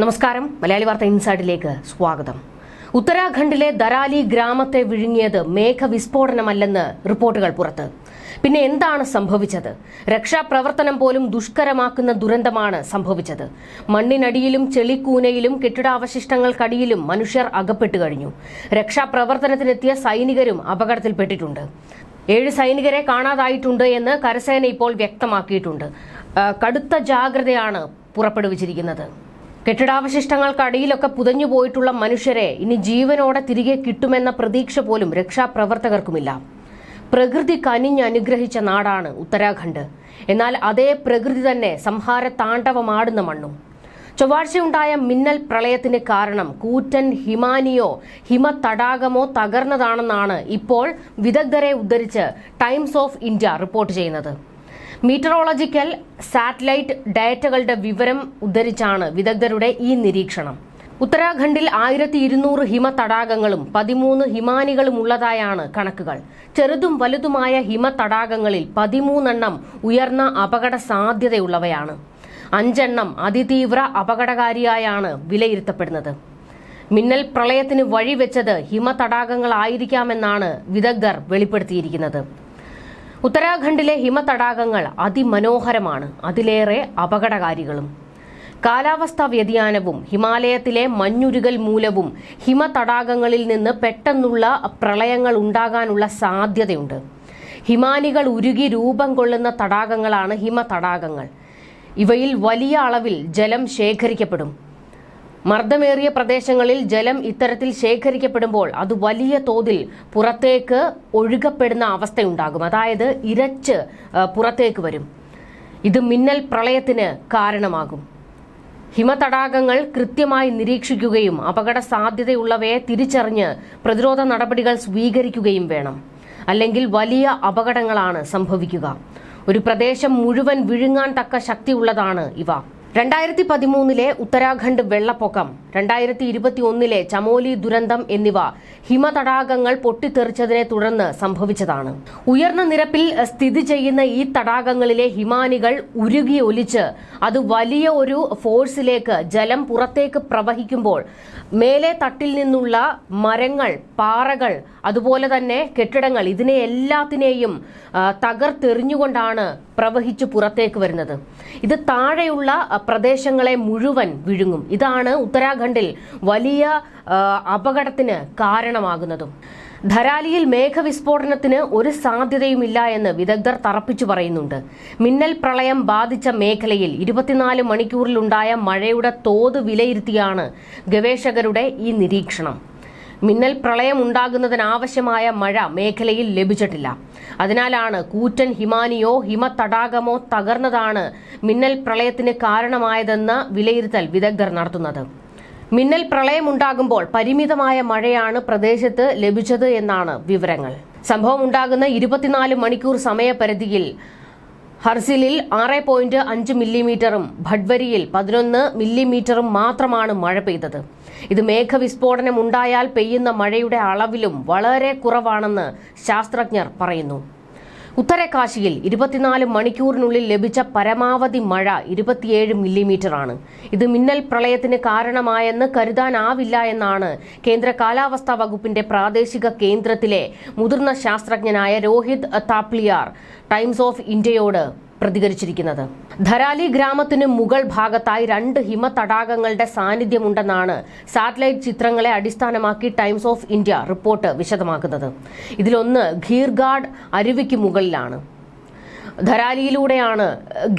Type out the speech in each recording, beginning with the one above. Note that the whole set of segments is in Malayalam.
നമസ്കാരം. മലയാളി വാർത്ത ഇൻസൈഡിലേക്ക് സ്വാഗതം. ഉത്തരാഖണ്ഡിലെ ദരാലി ഗ്രാമത്തെ വിഴുങ്ങിയത് മേഘവിസ്ഫോടനമല്ലെന്ന് റിപ്പോർട്ടുകൾ പുറത്ത്. പിന്നെ എന്താണ് സംഭവിച്ചത്? രക്ഷാപ്രവർത്തനം പോലും ദുഷ്കരമാക്കുന്ന ദുരന്തമാണ് സംഭവിച്ചത്. മണ്ണിനടിയിലും ചെളിക്കൂനയിലും കെട്ടിടാവശിഷ്ടങ്ങൾക്കടിയിലും മനുഷ്യർ അകപ്പെട്ടു കഴിഞ്ഞു. രക്ഷാപ്രവർത്തനത്തിനെത്തിയ സൈനികരും അപകടത്തിൽപ്പെട്ടിട്ടുണ്ട്. ഏഴ് സൈനികരെ കാണാതായിട്ടുണ്ട് എന്ന് കരസേന ഇപ്പോൾ വ്യക്തമാക്കിയിട്ടുണ്ട്. കടുത്ത ജാഗ്രതയാണ് പുറപ്പെടുവിച്ചിരിക്കുന്നത്. കെട്ടിടാവശിഷ്ടങ്ങൾക്കടിയിലൊക്കെ പുതഞ്ഞു പോയിട്ടുള്ള മനുഷ്യരെ ഇനി ജീവനോടെ തിരികെ കിട്ടുമെന്ന പ്രതീക്ഷ പോലും രക്ഷാപ്രവർത്തകർക്കുമില്ല. പ്രകൃതി കനിഞ്ഞനുഗ്രഹിച്ച നാടാണ് ഉത്തരാഖണ്ഡ്. എന്നാൽ അതേ പ്രകൃതി തന്നെ സംഹാര താണ്ഡവമാടുന്ന മണ്ണും. ചൊവ്വാഴ്ചയുണ്ടായ മിന്നൽ പ്രളയത്തിന് കാരണം കൂറ്റൻ ഹിമാനിയോ ഹിമതടാകമോ തകർന്നതാണെന്നാണ് ഇപ്പോൾ വിദഗ്ധരെ ഉദ്ധരിച്ച് ടൈംസ് ഓഫ് ഇന്ത്യ റിപ്പോർട്ട് ചെയ്യുന്നത്. മീറ്ററോളജിക്കൽ സാറ്റലൈറ്റ് ഡാറ്റകളുടെ വിവരം ഉദ്ധരിച്ചാണ് വിദഗ്ധരുടെ ഈ നിരീക്ഷണം. ഉത്തരാഖണ്ഡിൽ ആയിരത്തി ഇരുന്നൂറ് ഹിമ തടാകങ്ങളും പതിമൂന്ന് ഹിമാനികളും ഉള്ളതായാണ് കണക്കുകൾ. ചെറുതും വലുതുമായ ഹിമ തടാകങ്ങളിൽ പതിമൂന്നെണ്ണം ഉയർന്ന അപകട സാധ്യതയുള്ളവയാണ് അഞ്ചെണ്ണം അതിതീവ്ര അപകടകാരിയായാണ് വിലയിരുത്തപ്പെടുന്നത്. മിന്നൽ പ്രളയത്തിന് വഴിവെച്ചത് ഹിമ തടാകങ്ങളായിരിക്കാമെന്നാണ് വിദഗ്ധർ വെളിപ്പെടുത്തിയിരിക്കുന്നത്. ഉത്തരാഖണ്ഡിലെ ഹിമതടാകങ്ങൾ അതിമനോഹരമാണ്. അതിലേറെ അപകടകാരികളും. കാലാവസ്ഥാ വ്യതിയാനവും ഹിമാലയത്തിലെ മഞ്ഞുരുകൽ മൂലവും ഹിമതടാകങ്ങളിൽ നിന്ന് പെട്ടെന്നുള്ള പ്രളയങ്ങൾ ഉണ്ടാകാനുള്ള സാധ്യതയുണ്ട്. ഹിമാനികൾ ഉരുകി രൂപം കൊള്ളുന്ന തടാകങ്ങളാണ് ഹിമതടാകങ്ങൾ. ഇവയിൽ വലിയ അളവിൽ ജലം ശേഖരിക്കപ്പെടും. മർദ്ദമേറിയ പ്രദേശങ്ങളിൽ ജലം ഇത്തരത്തിൽ ശേഖരിക്കപ്പെടുമ്പോൾ അത് വലിയ തോതിൽ പുറത്തേക്ക് ഒഴുകപ്പെടുന്ന അവസ്ഥയുണ്ടാകും. അതായത് ഇരച്ച് പുറത്തേക്ക് വരും. ഇത് മിന്നൽ പ്രളയത്തിന് കാരണമാകും. ഹിമതടാകങ്ങൾ കൃത്യമായി നിരീക്ഷിക്കുകയും അപകട സാധ്യതയുള്ളവയെ തിരിച്ചറിഞ്ഞ് പ്രതിരോധ നടപടികൾ സ്വീകരിക്കുകയും വേണം. അല്ലെങ്കിൽ വലിയ അപകടങ്ങളാണ് സംഭവിക്കുക. ഒരു പ്രദേശം മുഴുവൻ വിഴുങ്ങാൻ തക്ക ശക്തിയുള്ളതാണ് ഇവ. രണ്ടായിരത്തി പതിമൂന്നിലെ ഉത്തരാഖണ്ഡ് വെള്ളപ്പൊക്കം രണ്ടായിരത്തി ഇരുപത്തി ഒന്നിലെ ചമോലി ദുരന്തം എന്നിവ ഹിമതടാകങ്ങൾ പൊട്ടിത്തെറിച്ചതിനെ തുടർന്ന് സംഭവിച്ചതാണ്. ഉയർന്ന നിരപ്പിൽ സ്ഥിതി ചെയ്യുന്ന ഈ തടാകങ്ങളിലെ ഹിമാനികൾ ഉരുകി ഒലിച്ച് അത് വലിയ ഒരു ഫോഴ്സിലേക്ക് ജലം പുറത്തേക്ക് പ്രവഹിക്കുമ്പോൾ മേലെ തട്ടിൽ നിന്നുള്ള മരങ്ങൾ പാറകൾ അതുപോലെ തന്നെ കെട്ടിടങ്ങൾ ഇതിനെ എല്ലാത്തിനെയും തകർത്തെറിഞ്ഞുകൊണ്ടാണ് പ്രവഹിച്ച് പുറത്തേക്ക് വരുന്നത്. ഇത് താഴെയുള്ള പ്രദേശങ്ങളെ മുഴുവൻ വിഴുങ്ങും. ഇതാണ് ഉത്തരാഖണ്ഡിൽ വലിയ അപകടത്തിന് കാരണമാകുന്നതും. ധരാലിയിൽ മേഘവിസ്ഫോടനത്തിന് ഒരു സാധ്യതയുമില്ല എന്ന് വിദഗ്ധർ തറപ്പിച്ചു പറയുന്നുണ്ട്. മിന്നൽ പ്രളയം ബാധിച്ച മേഖലയിൽ ഇരുപത്തിനാല് മണിക്കൂറിലുണ്ടായ മഴയുടെ തോത് വിലയിരുത്തിയാണ് ഗവേഷകരുടെ ഈ നിരീക്ഷണം. മിന്നൽ പ്രളയം ഉണ്ടാകുന്നതിനാവശ്യമായ മഴ മേഖലയിൽ ലഭിച്ചിട്ടില്ല. അതിനാലാണ് കൂറ്റൻ ഹിമാനിയോ ഹിമതടാകമോ തകർന്നതാണ് മിന്നൽ പ്രളയത്തിന് കാരണമായതെന്ന് വിലയിരുത്തൽ വിദഗ്ധർ നടത്തുന്നത്. മിന്നൽ പ്രളയമുണ്ടാകുമ്പോൾ പരിമിതമായ മഴയാണ് പ്രദേശത്ത് ലഭിച്ചത് എന്നാണ് വിവരങ്ങൾ. സംഭവം ഉണ്ടാകുന്ന ഇരുപത്തിനാല് മണിക്കൂർ സമയപരിധിയിൽ ഹർസിലിൽ ആറ് പോയിന്റ് അഞ്ച് മില്ലിമീറ്ററും ഭഡ്വരിയിൽ പതിനൊന്ന് മില്ലിമീറ്ററും മാത്രമാണ് മഴ പെയ്തത്. ഇത് മേഘവിസ്ഫോടനം ഉണ്ടായാൽ പെയ്യുന്ന മഴയുടെ അളവിലും വളരെ കുറവാണെന്ന് ശാസ്ത്രജ്ഞർ പറയുന്നു. ഉത്തരകാശിയിൽ ഇരുപത്തിനാല് മണിക്കൂറിനുള്ളിൽ ലഭിച്ച പരമാവധി മഴ ഇരുപത്തിയേഴ് മില്ലിമീറ്ററാണ്. ഇത് മിന്നൽ പ്രളയത്തിന് കാരണമായെന്ന് കരുതാനാവില്ല എന്നാണ് കേന്ദ്ര കാലാവസ്ഥാ വകുപ്പിന്റെ പ്രാദേശിക കേന്ദ്രത്തിലെ മുതിർന്ന ശാസ്ത്രജ്ഞനായ രോഹിത് താപ്ലിയാർ ടൈംസ് ഓഫ് ഇന്ത്യയോട് പ്രതികരിച്ചിരിക്കുന്നത്. ധരാലി ഗ്രാമത്തിന് മുകൾ ഭാഗത്തായി രണ്ട് ഹിമതടാകങ്ങളുടെ സാന്നിധ്യമുണ്ടെന്നാണ് സാറ്റലൈറ്റ് ചിത്രങ്ങളെ അടിസ്ഥാനമാക്കി ടൈംസ് ഓഫ് ഇന്ത്യ റിപ്പോർട്ട് വിശദമാക്കുന്നത്. ഇതിലൊന്ന് ഖീർഗാഡ് അരുവിക്ക് മുകളിലാണ്. ധരാലിയിലൂടെയാണ്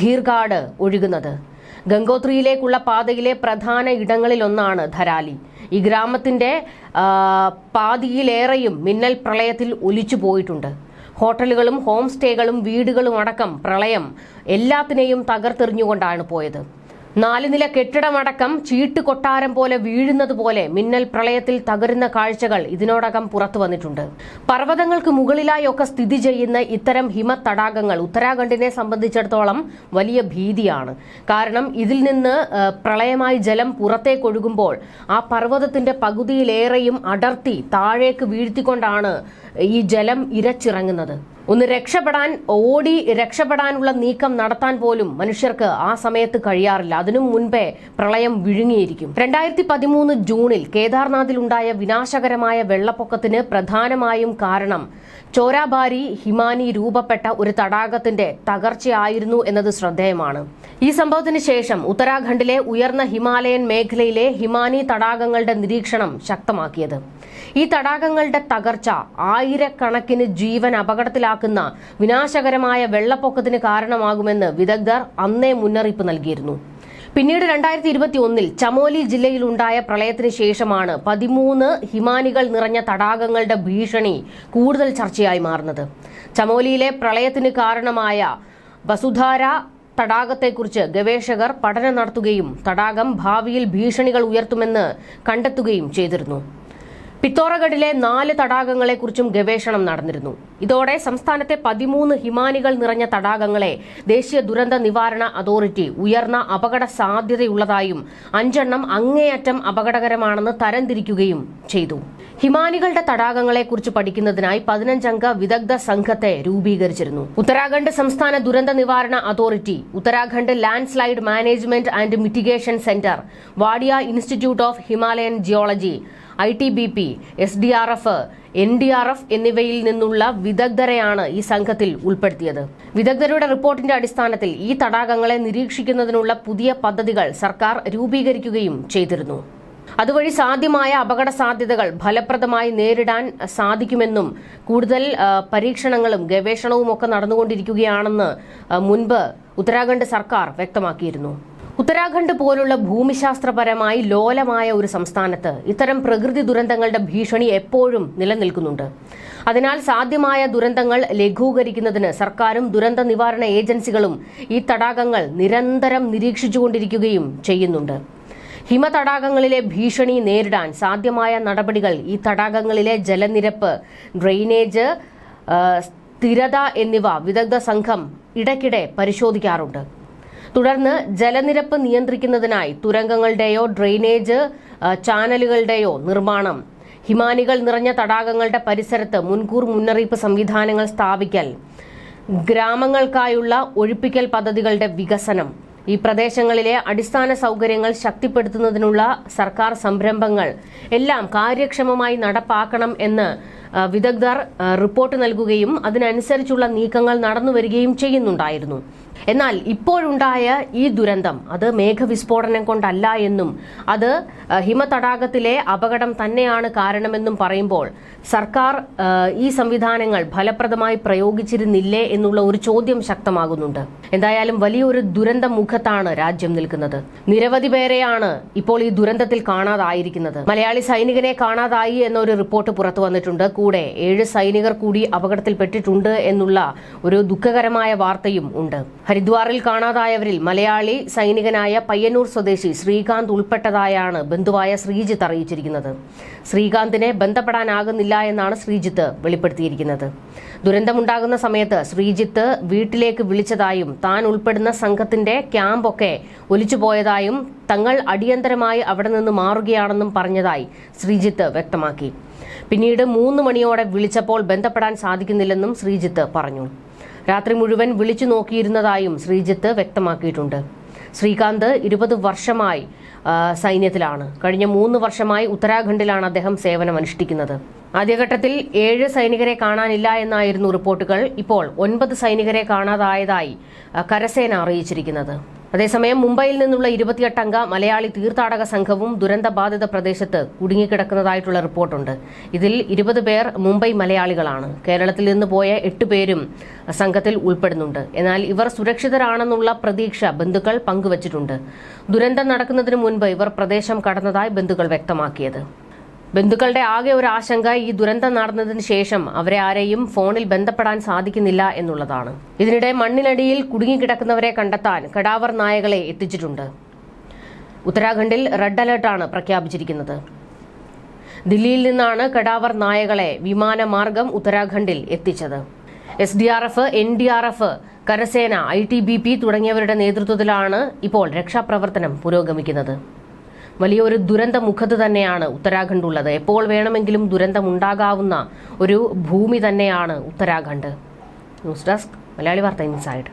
ഖീർഗാഡ് ഒഴുകുന്നത്. ഗംഗോത്രിയിലേക്കുള്ള പാതയിലെ പ്രധാന ഇടങ്ങളിലൊന്നാണ് ധരാലി. ഈ ഗ്രാമത്തിന്റെ പാതിയിലേറെയും മിന്നൽ പ്രളയത്തിൽ ഒലിച്ചു പോയിട്ടുണ്ട് ഹോട്ടലുകളും ഹോം സ്റ്റേകളും വീടുകളും അടക്കം പ്രളയം എല്ലാത്തിനെയും തകർത്തെറിഞ്ഞുകൊണ്ടാണ് പോയത്. നാല് നില കെട്ടിടമടക്കം ചീട്ട് കൊട്ടാരം പോലെ വീഴുന്നത് പോലെ മിന്നൽ പ്രളയത്തിൽ തകരുന്ന കാഴ്ചകൾ ഇതിനോടകം പുറത്തു വന്നിട്ടുണ്ട്. പർവതങ്ങൾക്ക് മുകളിലായി ഒക്കെ സ്ഥിതി ചെയ്യുന്ന ഇത്തരം ഹിമത്തടാകങ്ങൾ ഉത്തരാഖണ്ഡിനെ സംബന്ധിച്ചിടത്തോളം വലിയ ഭീതിയാണ്. കാരണം ഇതിൽ നിന്ന് പ്രളയമായി ജലം പുറത്തേക്കൊഴുകുമ്പോൾ ആ പർവതത്തിന്റെ പകുതിയിലേറെയും അടർത്തി താഴേക്ക് വീഴ്ത്തിക്കൊണ്ടാണ് ഈ ജലം ഇരച്ചിറങ്ങുന്നത്. ഒന്ന് രക്ഷപ്പെടാൻ ഓടി രക്ഷപ്പെടാനുള്ള നീക്കം നടത്താൻ പോലും മനുഷ്യർക്ക് ആ സമയത്ത് കഴിയാറില്ല. അതിനു മുൻപേ പ്രളയം വിഴുങ്ങിയിരിക്കും. രണ്ടായിരത്തി പതിമൂന്ന് ജൂണിൽ കേദാർനാഥിലുണ്ടായ വിനാശകരമായ വെള്ളപ്പൊക്കത്തിന് പ്രധാനമായും കാരണം ചോരാബാരി ഹിമാനി രൂപപ്പെട്ട ഒരു തടാകത്തിന്റെ തകർച്ചയായിരുന്നു എന്നത് ശ്രദ്ധേയമാണ്. ഈ സംഭവത്തിന് ശേഷം ഉത്തരാഖണ്ഡിലെ ഉയർന്ന ഹിമാലയൻ മേഖലയിലെ ഹിമാനി തടാകങ്ങളുടെ നിരീക്ഷണം ശക്തമാക്കിയത്. ഈ തടാകങ്ങളുടെ തകർച്ച ആയിരക്കണക്കിന് ജീവൻ അപകടത്തിലാക്കുന്ന വിനാശകരമായ വെള്ളപ്പൊക്കത്തിന് കാരണമാകുമെന്ന് വിദഗ്ധർ അന്നേ മുന്നറിയിപ്പ് നൽകിയിരുന്നു. പിന്നീട് രണ്ടായിരത്തി ഇരുപത്തി ഒന്നിൽ ചമോലി ജില്ലയിലുണ്ടായ പ്രളയത്തിന് ശേഷമാണ് പതിമൂന്ന് ഹിമാനികൾ നിറഞ്ഞ തടാകങ്ങളുടെ ഭീഷണി കൂടുതൽ ചർച്ചയായി മാറുന്നത്. ചമോലിയിലെ പ്രളയത്തിന് കാരണമായ വസുധാര തടാകത്തെക്കുറിച്ച് ഗവേഷകർ പഠനം നടത്തുകയും തടാകം ഭാവിയിൽ ഭീഷണികൾ ഉയർത്തുമെന്ന് കണ്ടെത്തുകയും ചെയ്തിരുന്നു. പിത്തോറഗഡിലെ നാല് തടാകങ്ങളെക്കുറിച്ചും ഗവേഷണം നടന്നിരുന്നു. ഇതോടെ സംസ്ഥാനത്തെ പതിമൂന്ന് ഹിമാനികൾ നിറഞ്ഞ തടാകങ്ങളെ ദേശീയ ദുരന്ത നിവാരണ അതോറിറ്റി ഉയർന്ന അപകട സാധ്യതയുള്ളതായും അഞ്ചെണ്ണം അങ്ങേയറ്റം അപകടകരമാണെന്ന് തരംതിരിക്കുകയും ചെയ്തു. ഹിമാനികളുടെ തടാകങ്ങളെക്കുറിച്ച് പഠിക്കുന്നതിനായി പതിനഞ്ചംഗ വിദഗ്ധ സംഘത്തെ രൂപീകരിച്ചിരുന്നു. ഉത്തരാഖണ്ഡ് സംസ്ഥാന ദുരന്ത നിവാരണ authority Uttarakhand landslide management and mitigation centre Wadia institute of Himalayan geology I T B P S D R F N D R F എന്നിവയിൽ നിന്നുള്ള വിദഗ്ധരെയാണ് ഈ സംഘത്തിൽ ഉൾപ്പെടുത്തിയത്. വിദഗ്ധരുടെ റിപ്പോർട്ടിന്റെ അടിസ്ഥാനത്തിൽ ഈ തടാകങ്ങളെ നിരീക്ഷിക്കുന്നതിനുള്ള പുതിയ പദ്ധതികൾ സർക്കാർ രൂപീകരിക്കുകയും ചെയ്തിരുന്നു. അതുവഴി സാധ്യമായ അപകട സാധ്യതകൾ ഫലപ്രദമായി നേരിടാൻ സാധിക്കുമെന്നും കൂടുതൽ പരീക്ഷണങ്ങളും ഗവേഷണവും ഒക്കെ നടന്നുകൊണ്ടിരിക്കുകയാണെന്ന് മുൻപ് ഉത്തരാഖണ്ഡ് സർക്കാർ വ്യക്തമാക്കിയിരുന്നു. ഉത്തരാഖണ്ഡ് പോലുള്ള ഭൂമിശാസ്ത്രപരമായി ലോലമായ ഒരു സംസ്ഥാനത്ത് ഇത്തരം പ്രകൃതി ദുരന്തങ്ങളുടെ ഭീഷണി എപ്പോഴും നിലനിൽക്കുന്നുണ്ട്. അതിനാൽ സാധ്യമായ ദുരന്തങ്ങൾ ലഘൂകരിക്കുന്നതിന് സർക്കാരും ദുരന്ത നിവാരണ ഏജൻസികളും ഈ തടാകങ്ങൾ നിരന്തരം നിരീക്ഷിച്ചുകൊണ്ടിരിക്കുകയും ചെയ്യുന്നുണ്ട്. ഹിമതടാകങ്ങളിലെ ഭീഷണി നേരിടാൻ സാധ്യമായ നടപടികൾ ഈ തടാകങ്ങളിലെ ജലനിരപ്പ് ഡ്രെയിനേജ് സ്ഥിരത എന്നിവ വിദഗ്ധ സംഘം ഇടയ്ക്കിടെ പരിശോധിക്കാറുണ്ട്. തുടർന്ന് ജലനിരപ്പ് നിയന്ത്രിക്കുന്നതിനായി തുരങ്കങ്ങളുടെയോ ഡ്രെയിനേജ് ചാനലുകളുടെയോ നിർമ്മാണം. ഹിമാനികൾ നിറഞ്ഞ തടാകങ്ങളുടെ പരിസരത്ത് മുൻകൂർ മുന്നറിയിപ്പ് സംവിധാനങ്ങൾ സ്ഥാപിക്കൽ. ഗ്രാമങ്ങൾക്കായുള്ള ഒഴിപ്പിക്കൽ പദ്ധതികളുടെ വികസനം. ഈ പ്രദേശങ്ങളിലെ അടിസ്ഥാന സൗകര്യങ്ങൾ ശക്തിപ്പെടുത്തുന്നതിനുള്ള സർക്കാർ സംരംഭങ്ങൾ. എല്ലാം കാര്യക്ഷമമായി നടപ്പാക്കണം എന്ന് വിദഗ്ധർ റിപ്പോർട്ട് നൽകുകയും അതിനനുസരിച്ചുള്ള നീക്കങ്ങൾ നടന്നുവരികയും ചെയ്യുന്നുണ്ടായിരുന്നു. എന്നാൽ ഇപ്പോഴുണ്ടായ ഈ ദുരന്തം അത് മേഘവിസ്ഫോടനം കൊണ്ടല്ല എന്നും അത് ഹിമതടാകത്തിലെ അപകടം തന്നെയാണ് കാരണമെന്നും പറയുമ്പോൾ സർക്കാർ ഈ സംവിധാനങ്ങൾ ഫലപ്രദമായി പ്രയോഗിച്ചിരുന്നില്ലേ എന്നുള്ള ഒരു ചോദ്യം ശക്തമാകുന്നുണ്ട്. എന്തായാലും വലിയൊരു ദുരന്ത മുഖത്താണ് രാജ്യം നിൽക്കുന്നത്. നിരവധി പേരെയാണ് ഇപ്പോൾ ഈ ദുരന്തത്തിൽ കാണാതായിരിക്കുന്നത്. മലയാളി സൈനികനെ കാണാതായി എന്നൊരു റിപ്പോർട്ട് പുറത്തു വന്നിട്ടുണ്ട്. കൂടെ ഏഴ് സൈനികർ കൂടി അപകടത്തിൽപ്പെട്ടിട്ടുണ്ട് എന്നുള്ള ഒരു ദുഃഖകരമായ വാർത്തയും ഉണ്ട്. ഹരിദ്വാറിൽ കാണാതായവരിൽ മലയാളി സൈനികനായ പയ്യന്നൂർ സ്വദേശി ശ്രീകാന്ത് ഉൾപ്പെട്ടതായാണ് ബന്ധുവായ ശ്രീജിത്ത് അറിയിച്ചിരിക്കുന്നത്. ശ്രീകാന്തിനെ ബന്ധപ്പെടാനാകുന്നില്ല എന്നാണ് ശ്രീജിത്ത് വെളിപ്പെടുത്തിയിരിക്കുന്നത്. ദുരന്തമുണ്ടാകുന്ന സമയത്ത് ശ്രീജിത്ത് വീട്ടിലേക്ക് വിളിച്ചതായും താൻ ഉൾപ്പെടുന്ന സംഘത്തിന്റെ ക്യാമ്പൊക്കെ ഒലിച്ചുപോയതായും തങ്ങൾ അടിയന്തരമായി അവിടെ നിന്ന് മാറുകയാണെന്നും പറഞ്ഞതായി ശ്രീജിത്ത് വ്യക്തമാക്കി. പിന്നീട് മൂന്ന് മണിയോടെ വിളിച്ചപ്പോൾ ബന്ധപ്പെടാൻ സാധിക്കുന്നില്ലെന്നും ശ്രീജിത്ത് പറഞ്ഞു. രാത്രി മുഴുവൻ വിളിച്ചു നോക്കിയിരുന്നതായും ശ്രീജിത്ത് വ്യക്തമാക്കിയിട്ടുണ്ട്. ശ്രീകാന്ത് ഇരുപത് വർഷമായി സൈന്യത്തിലാണ്. കഴിഞ്ഞ മൂന്ന് വർഷമായി ഉത്തരാഖണ്ഡിലാണ് അദ്ദേഹം സേവനം സേവനമനുഷ്ഠിക്കുന്നത്. ആദ്യഘട്ടത്തിൽ ഏഴ് സൈനികരെ കാണാനില്ല എന്നായിരുന്നു റിപ്പോർട്ടുകൾ. ഇപ്പോൾ ഒൻപത് സൈനികരെ കാണാതായതായി കരസേന അറിയിച്ചിരിക്കുന്നത്. അതേസമയം മുംബൈയിൽ നിന്നുള്ള ഇരുപത്തിയെട്ടംഗ മലയാളി തീർത്ഥാടക സംഘവും ദുരന്തബാധിത പ്രദേശത്ത് കുടുങ്ങിക്കിടക്കുന്നതായിട്ടുള്ള റിപ്പോർട്ടുണ്ട്. ഇതിൽ ഇരുപത് പേർ മുംബൈ മലയാളികളാണ്. കേരളത്തിൽ നിന്ന് പോയ എട്ട് പേരും സംഘത്തിൽ ഉൾപ്പെടുന്നുണ്ട്. എന്നാൽ ഇവർ സുരക്ഷിതരാണെന്നുള്ള പ്രതീക്ഷ ബന്ധുക്കൾ പങ്കുവച്ചിട്ടുണ്ട്. ദുരന്തം നടക്കുന്നതിന് മുൻപ് ഇവർ പ്രദേശം കടന്നതായി ബന്ധുക്കൾ വ്യക്തമാക്കിയത്. ബന്ധുക്കളുടെ ആകെ ഒരു ആശങ്ക ഈ ദുരന്തം നടന്നതിന് ശേഷം അവരെ ആരെയും ഫോണിൽ ബന്ധപ്പെടാൻ സാധിക്കുന്നില്ല എന്നുള്ളതാണ്. ഇതിനിടെ മണ്ണിനടിയിൽ കുടുങ്ങിക്കിടക്കുന്നവരെ കണ്ടെത്താൻ കടാവർ നായകളെ എത്തിച്ചിട്ടുണ്ട്. ഉത്തരാഖണ്ഡിൽ റെഡ് അലർട്ടാണ് പ്രഖ്യാപിച്ചിരിക്കുന്നത്. ദില്ലിയിൽ നിന്നാണ് കടാവർ നായകളെ വിമാനമാർഗം ഉത്തരാഖണ്ഡിൽ എത്തിച്ചത്. S D R F N D R F കരസേന ഐ ടി ബി പി തുടങ്ങിയവരുടെ നേതൃത്വത്തിലാണ് ഇപ്പോൾ രക്ഷാപ്രവർത്തനം പുരോഗമിക്കുന്നത്. വലിയൊരു ദുരന്ത മുഖത്ത് തന്നെയാണ് ഉത്തരാഖണ്ഡ് ഉള്ളത്. എപ്പോൾ വേണമെങ്കിലും ദുരന്തമുണ്ടാകാവുന്ന ഒരു ഭൂമി തന്നെയാണ് ഉത്തരാഖണ്ഡ്. ന്യൂസ് ഡെസ്ക് മലയാളി വാർത്ത ഇൻസൈഡ്.